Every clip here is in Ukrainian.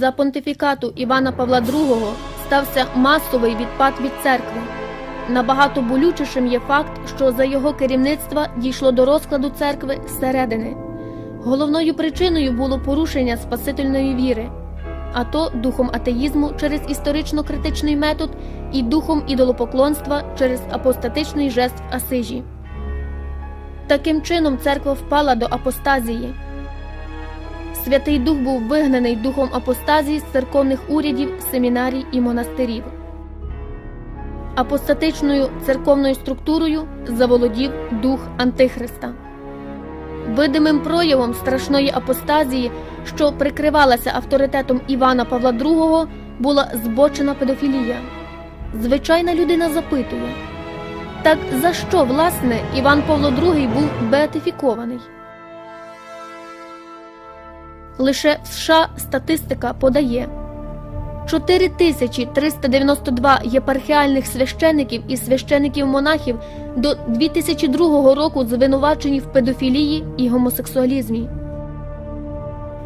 За понтифікату Івана Павла II стався масовий відпад від церкви. Набагато болючішим є факт, що за його керівництва дійшло до розкладу церкви зсередини. Головною причиною було порушення спасительної віри, а то духом атеїзму через історично-критичний метод і духом ідолопоклонства через апостатичний жест в Асижі. Таким чином церква впала до апостазії. Святий Дух був вигнаний духом апостазії з церковних урядів, семінарій і монастирів. Апостатичною церковною структурою заволодів дух Антихриста. Видимим проявом страшної апостазії, що прикривалася авторитетом Івана Павла II, була збочена педофілія. Звичайна людина запитує: так за що, власне, Іван Павло II був беатифікований? Лише США статистика подає 4392 єпархіальних священиків і священиків-монахів до 2002 року звинувачені в педофілії і гомосексуалізмі.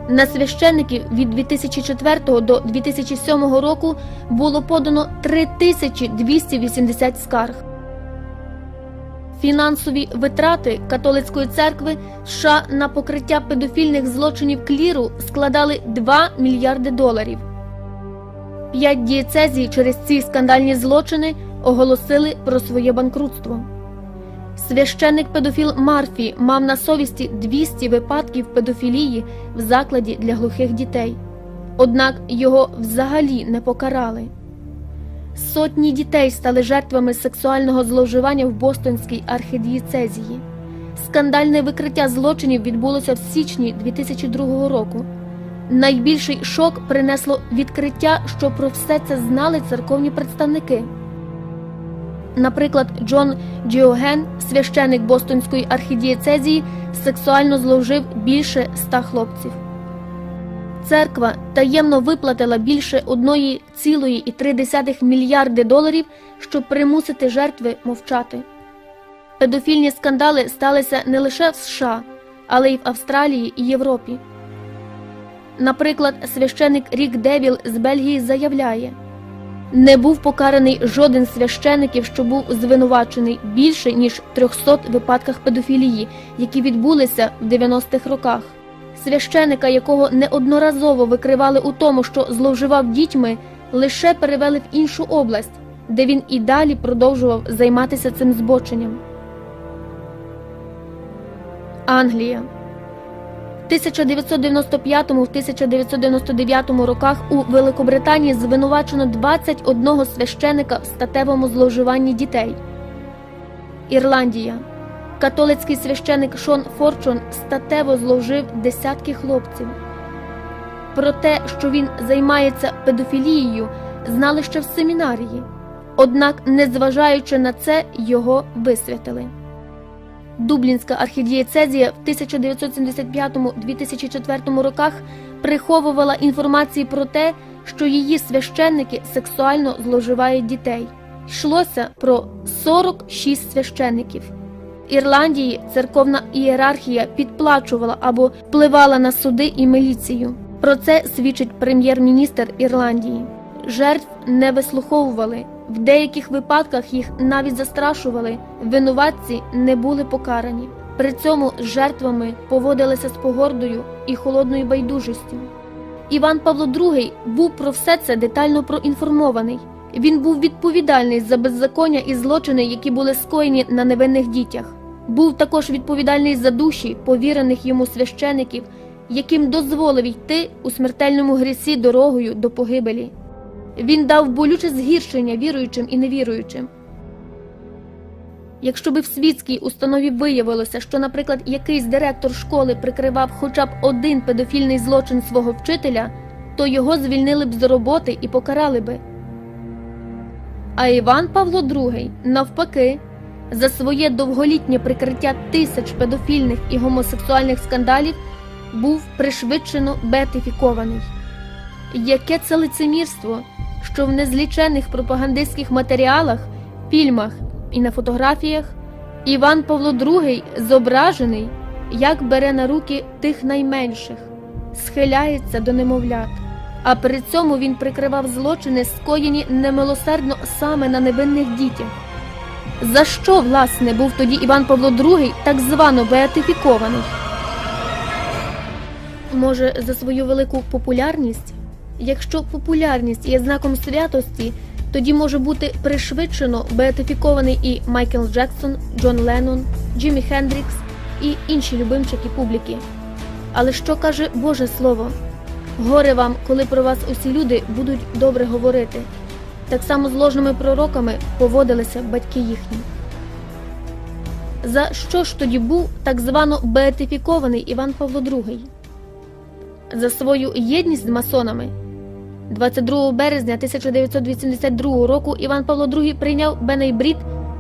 На священиків від 2004 до 2007 року було подано 3280 скарг. Фінансові витрати католицької церкви США на покриття педофільних злочинів кліру складали 2 мільярди доларів. П'ять дієцезій через ці скандальні злочини оголосили про своє банкрутство. Священник педофіл Марфі мав на совісті 200 випадків педофілії в закладі для глухих дітей. Однак його взагалі не покарали. Сотні дітей стали жертвами сексуального зловживання в Бостонській архідієцезії. Скандальне викриття злочинів відбулося в січні 2002 року. Найбільший шок принесло відкриття, що про все це знали церковні представники. Наприклад, Джон Діоген, священик Бостонської архідієцезії, сексуально зловжив більше ста хлопців. Церква таємно виплатила більше 1,3 мільярди доларів, щоб примусити жертви мовчати. Педофільні скандали сталися не лише в США, але й в Австралії і Європі. Наприклад, священик Рік Девіл з Бельгії заявляє: не був покараний жоден священиків, що був звинувачений більше ніж в 300 випадках педофілії, які відбулися в 90-х роках. Священика, якого неодноразово викривали у тому, що зловживав дітьми, лише перевели в іншу область, де він і далі продовжував займатися цим збоченням. Англія в 1995-1999 роках у Великобританії звинувачено 21 священика в статевому зловживанні дітей. Ірландія. Католицький священик Шон Форчун статево зловжив десятки хлопців. Про те, що він займається педофілією, знали ще в семінарії. Однак, незважаючи на це, його висвятили. Дублінська архідієцезія в 1975-2004 роках приховувала інформації про те, що її священники сексуально зловживають дітей. Йшлося про 46 священників. Ірландії церковна ієрархія підплачувала або впливала на суди і міліцію. Про це свідчить прем'єр-міністр Ірландії. Жертв не вислуховували. В деяких випадках їх навіть застрашували, винуватці не були покарані. При цьому з жертвами поводилися з погордою і холодною байдужістю. Іван Павло II був про все це детально проінформований. Він був відповідальний за беззаконня і злочини, які були скоєні на невинних дітях. Був також відповідальний за душі повірених йому священиків, яким дозволив йти у смертельному грісі дорогою до погибелі. Він дав болюче згіршення віруючим і невіруючим. Якщо би в світській установі виявилося, що, наприклад, якийсь директор школи прикривав хоча б один педофільний злочин свого вчителя, то його звільнили б з роботи і покарали би. А Іван Павло II, навпаки, за своє довголітнє прикриття тисяч педофільних і гомосексуальних скандалів був пришвидшено бетифікований. Яке це лицемірство, що в незлічених пропагандистських матеріалах, фільмах і на фотографіях Іван Павло II зображений, як бере на руки тих найменших, схиляється до немовлят, а при цьому він прикривав злочини, скоєні немилосердно саме на невинних дітях. За що, власне, був тоді Іван Павло II так звано беатифікований? Може, за свою велику популярність? Якщо популярність є знаком святості, тоді може бути пришвидшено беатифікований і Майкл Джексон, Джон Леннон, Джиммі Хендрікс і інші любимчики публіки. Але що каже Боже Слово? Горе вам, коли про вас усі люди будуть добре говорити. Так само з ложними пророками поводилися батьки їхні. За що ж тоді був так звано беатифікований Іван Павло II? За свою єдність з масонами. 22 березня 1982 року Іван Павло II прийняв Беней Брід,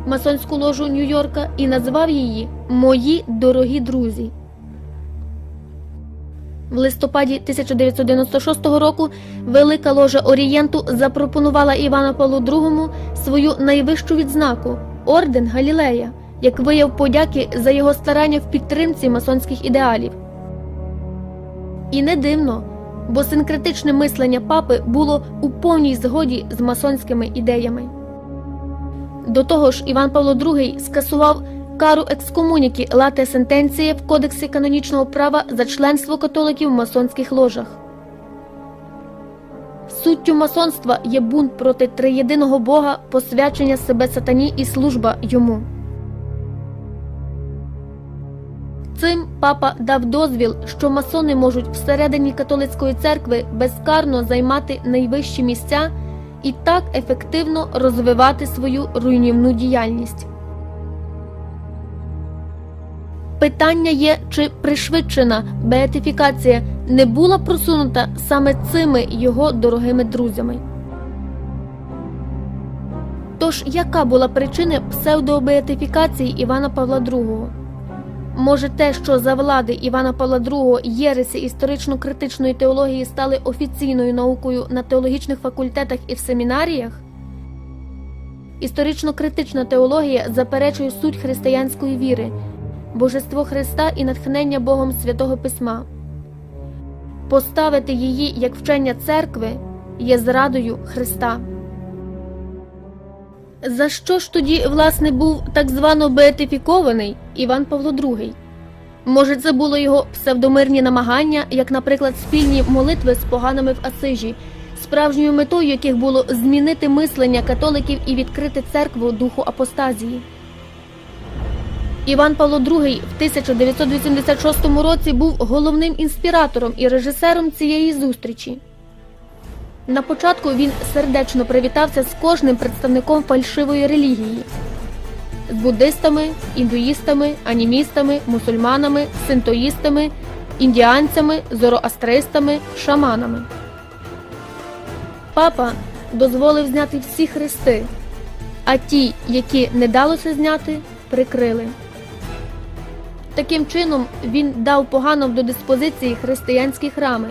масонську ложу Нью-Йорка, і назвав її Мої дорогі друзі. В листопаді 1996 року Велика ложа Орієнту запропонувала Івану Павлу II свою найвищу відзнаку орден Галілея, як вияв подяки за його старання в підтримці масонських ідеалів. І не дивно, бо синкретичне мислення папи було у повній згоді з масонськими ідеями. До того ж, Іван Павло II скасував кару екскомуніки лате сентенція в Кодексі канонічного права за членство католиків в масонських ложах. Суттю масонства є бунт проти триєдиного Бога, посвячення себе сатані і служба йому. Цим папа дав дозвіл, що масони можуть всередині католицької церкви безкарно займати найвищі місця і так ефективно розвивати свою руйнівну діяльність. Питання є, чи пришвидшена беатифікація не була просунута саме цими його дорогими друзями. Тож, яка була причина псевдобеатифікації Івана Павла II? Може, те, що за влади Івана Павла II єреси історично-критичної теології стали офіційною наукою на теологічних факультетах і в семінаріях? Історично-критична теологія заперечує суть християнської віри, божество Христа і натхнення Богом Святого Письма. Поставити її як вчення церкви є зрадою Христа. За що ж тоді, власне, був так звано беатифікований Іван Павло II? Може, це було його псевдомирні намагання, як, наприклад, спільні молитви з поганими в Асижі, справжньою метою яких було змінити мислення католиків і відкрити церкву духу апостазії. Іван Павло II в 1986 році був головним інспіратором і режисером цієї зустрічі. На початку він сердечно привітався з кожним представником фальшивої релігії з буддистами, індуїстами, анімістами, мусульманами, синтоїстами, індіанцями, зороастристами, шаманами. Папа дозволив зняти всі хрести, а ті, які не далося зняти, прикрили. Таким чином він дав погано до диспозиції християнські храми.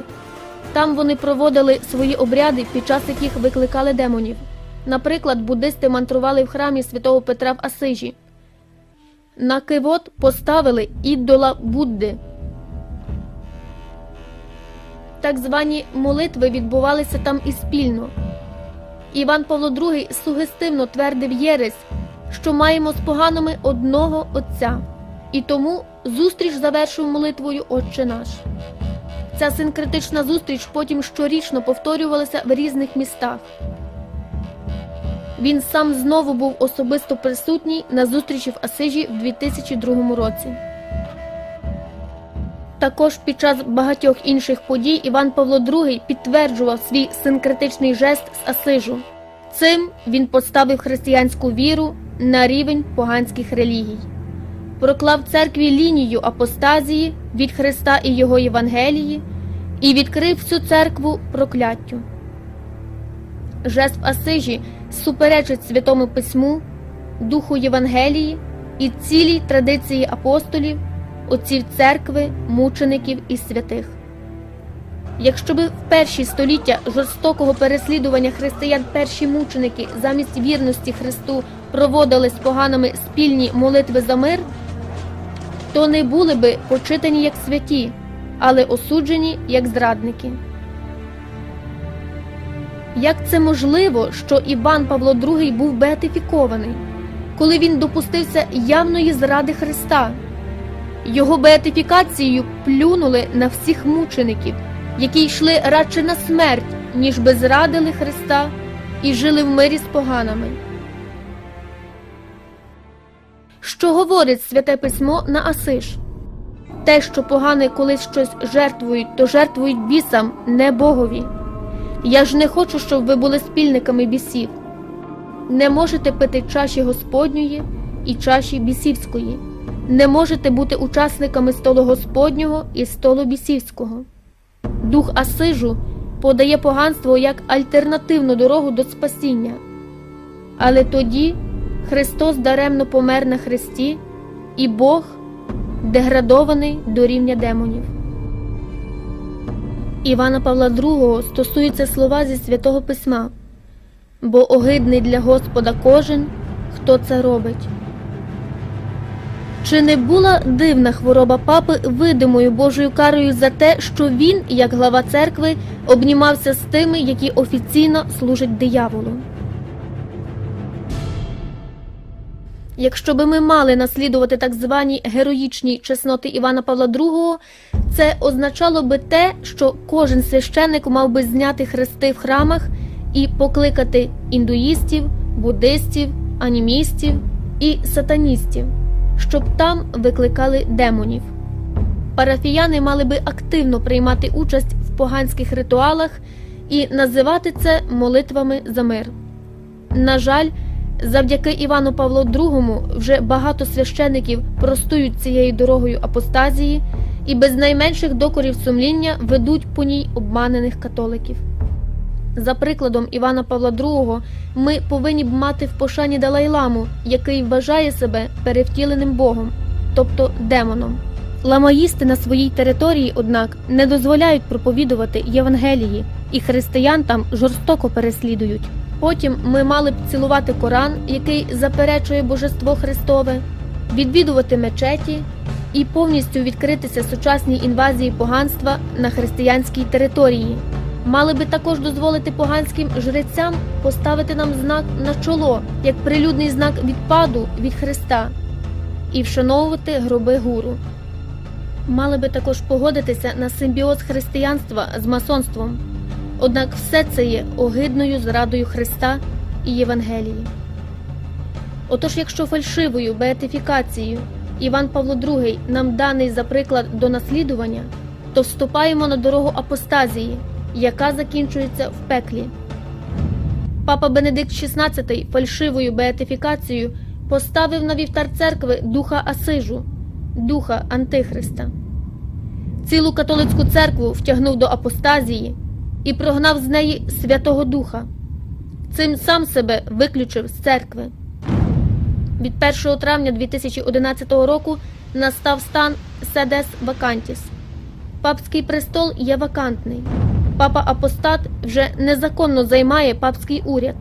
Там вони проводили свої обряди, під час яких викликали демонів. Наприклад, буддисти мантрували в храмі святого Петра в Асижі. На кивот поставили ідола Будди. Так звані молитви відбувалися там і спільно. Іван Павло II сугестивно твердив єресь, що маємо з поганими одного Отця, і тому зустріч завершив молитвою Отче наш. Ця синкретична зустріч потім щорічно повторювалася в різних містах. Він сам знову був особисто присутній на зустрічі в Асижі в 2002 році. Також під час багатьох інших подій Іван Павло II підтверджував свій синкретичний жест з Асижу. Цим він поставив християнську віру на рівень поганських релігій, проклав церкві лінію апостазії від Христа і Його Євангелії і відкрив всю церкву прокляттю. Жест Асижі суперечить Святому Письму, Духу Євангелії і цілій традиції апостолів, отців церкви, мучеників і святих. Якщо би в перші століття жорстокого переслідування християн перші мученики замість вірності Христу проводили з поганими спільні молитви за мир, то не були би почитані як святі, але осуджені як зрадники. Як це можливо, що Іван Павло II був беатифікований, коли він допустився явної зради Христа? Його беатифікацією плюнули на всіх мучеників, які йшли радше на смерть, ніж би зрадили Христа і жили в мирі з поганами. Що говорить святе письмо на Асиш? Те, що погане колись щось жертвують, то жертвують бісам, не Богові. Я ж не хочу, щоб ви були спільниками бісів. Не можете пити чаші Господньої і чаші бісівської, не можете бути учасниками столу Господнього і столу бісівського. Дух Асижу подає поганство як альтернативну дорогу до спасіння. Але тоді Христос даремно помер на хресті, і Бог деградований до рівня демонів. Івана Павла II стосуються слова зі святого письма, бо огидний для Господа кожен, хто це робить. Чи не була дивна хвороба папи видимою Божою карою за те, що він, як глава церкви, обнімався з тими, які офіційно служать дияволу? Якщо би ми мали наслідувати так звані героїчні чесноти Івана Павла II, це означало би те, що кожен священник мав би зняти хрести в храмах і покликати індуїстів, буддистів, анімістів і сатаністів, щоб там викликали демонів. Парафіяни мали би активно приймати участь в поганських ритуалах і називати це молитвами за мир. На жаль, Завдяки Івану Павлу II вже багато священиків простують цією дорогою апостазії і без найменших докорів сумління ведуть по ній обманених католиків. За прикладом Івана Павла II ми повинні б мати в пошані Далай-ламу, який вважає себе перевтіленим Богом, тобто демоном. Ламаїсти на своїй території, однак, не дозволяють проповідувати Євангелії, і християн там жорстоко переслідують. Потім ми мали б цілувати Коран, який заперечує Божество Христове, відвідувати мечеті і повністю відкритися сучасній інвазії поганства на християнській території. Мали би також дозволити поганським жрецям поставити нам знак на чоло як прилюдний знак відпаду від Христа і вшановувати гроби гуру. Мали би також погодитися на симбіоз християнства з масонством. Однак все це є огидною зрадою Христа і Євангелії. Отож, якщо фальшивою беатифікацією Іван Павло II нам даний за приклад до наслідування, то вступаємо на дорогу апостазії, яка закінчується в пеклі. Папа Бенедикт XVI фальшивою беатифікацією поставив на вівтар церкви духа Асижу, духа Антихриста. Цілу католицьку церкву втягнув до апостазії і прогнав з неї Святого Духа. Цим сам себе виключив з церкви. Від 1 травня 2011 року настав стан седес вакантіс. Папський престол є вакантний. Папа апостат вже незаконно займає папський уряд.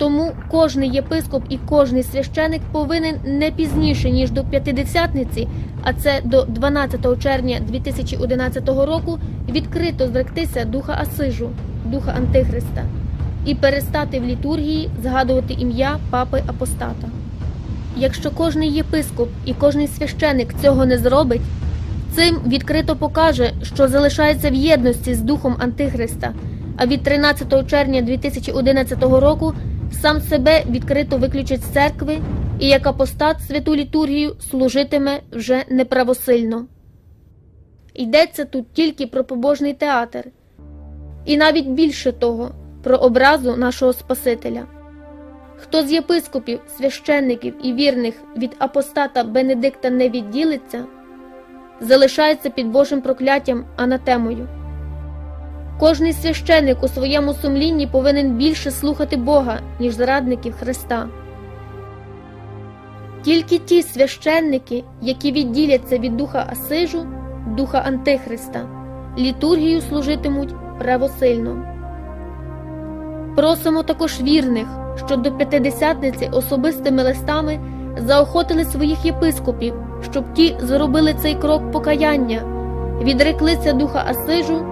Тому кожний єпископ і кожний священик повинен не пізніше ніж до п'ятидесятниці, а це до 12 червня 2011 року, відкрито зректися духа Асижу, духа Антихриста, і перестати в літургії згадувати ім'я папи апостата. Якщо кожний єпископ і кожний священик цього не зробить, цим відкрито покаже, що залишається в єдності з духом Антихриста, а від 13 червня 2011 року сам себе відкрито виключить з церкви і як апостат святу літургію служитиме вже неправосильно. Йдеться тут тільки про побожний театр, і навіть більше того, про образу нашого Спасителя. Хто з єпископів, священників і вірних від апостата Бенедикта не відділиться, залишається під Божим прокляттям анатемою. Кожний священник у своєму сумлінні повинен більше слухати Бога, ніж зрадників Христа. Тільки ті священники, які відділяться від духа Асижу, духа Антихриста, літургію служитимуть правосильно. Просимо також вірних, що до п'ятидесятниці особистими листами заохотили своїх єпископів, щоб ті зробили цей крок покаяння, відреклися духа Асижу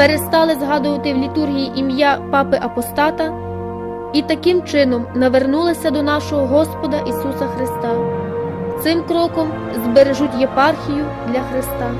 перестали згадувати в літургії ім'я папи апостата і таким чином навернулися до нашого Господа Ісуса Христа. Цим кроком збережуть єпархію для Христа.